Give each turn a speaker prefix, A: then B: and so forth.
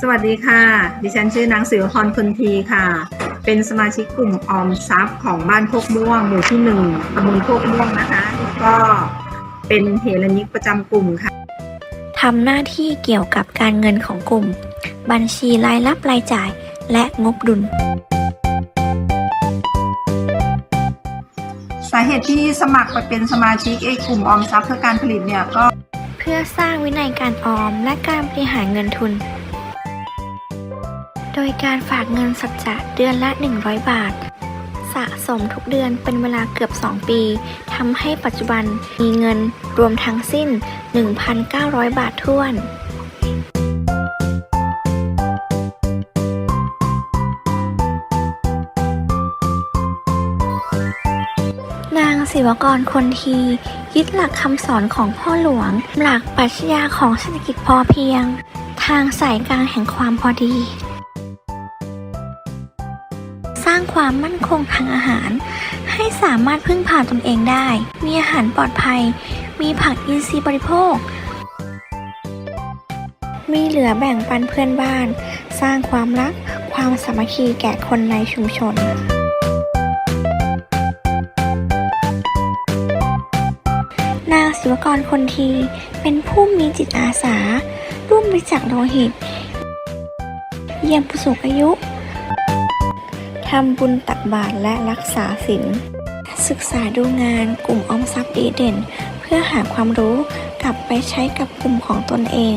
A: สวัสดีค่ะ ดิฉันชื่อนางสิวพรคนทีค่ะ เป็นสมาชิกกลุ่มออมทรัพย์ของบ้านโคกม่วง หมู่ที่หนึ่งตำบลโคกม่วงนะคะ ก็เป็นเฮรนิกประจำกลุ่มค่ะ
B: ทำหน้าที่เกี่ยวกับการเงินของกลุ่ม บัญชีรายรับรายจ่าย และงบดุล
A: สาเหตุที่สมัครไปเป็นสมาชิกไอ้กลุ่มออมทรัพย์เพื่อการผลิตเนี่ยก็
B: เพื่อสร้างวินัยการออมและการบริหารเงินทุน โดยการฝากเงินสัจจะเดือนละ 100 บาท สะสมทุกเดือนเป็นเวลาเกือบ 2 ปีทำให้ปัจจุบันมีเงินรวมทั้งสิ้น 1,900 บาทท้วนนางศิวกรคนทียึดหลักคำสอนของพ่อหลวง หลักปรัชญาของเศรษฐกิจพอเพียง ทางสายกลางแห่งความพอดีางความมั่นคงทางอาหาร ให้สามารถพึ่งพาตนเองได้ มีอาหารปลอดภัย มีผักอินทรีย์บริโภค มีเหลือแบ่งปันเพื่อนบ้าน สร้างความรัก ความสามัคคีแก่คนในชุมชนนางศิวกรคนทีเป็นผู้มีจิตอาสา ร่วมบริจาคโลหิต เยี่ยมผู้สูงอายุ ทำบุญตักบาตรและรักษาศีลศึกษาดูงานกลุ่มออมทรัพย์ดีเด่น เพื่อหาความรู้กลับไปใช้กับกลุ่มของตนเอง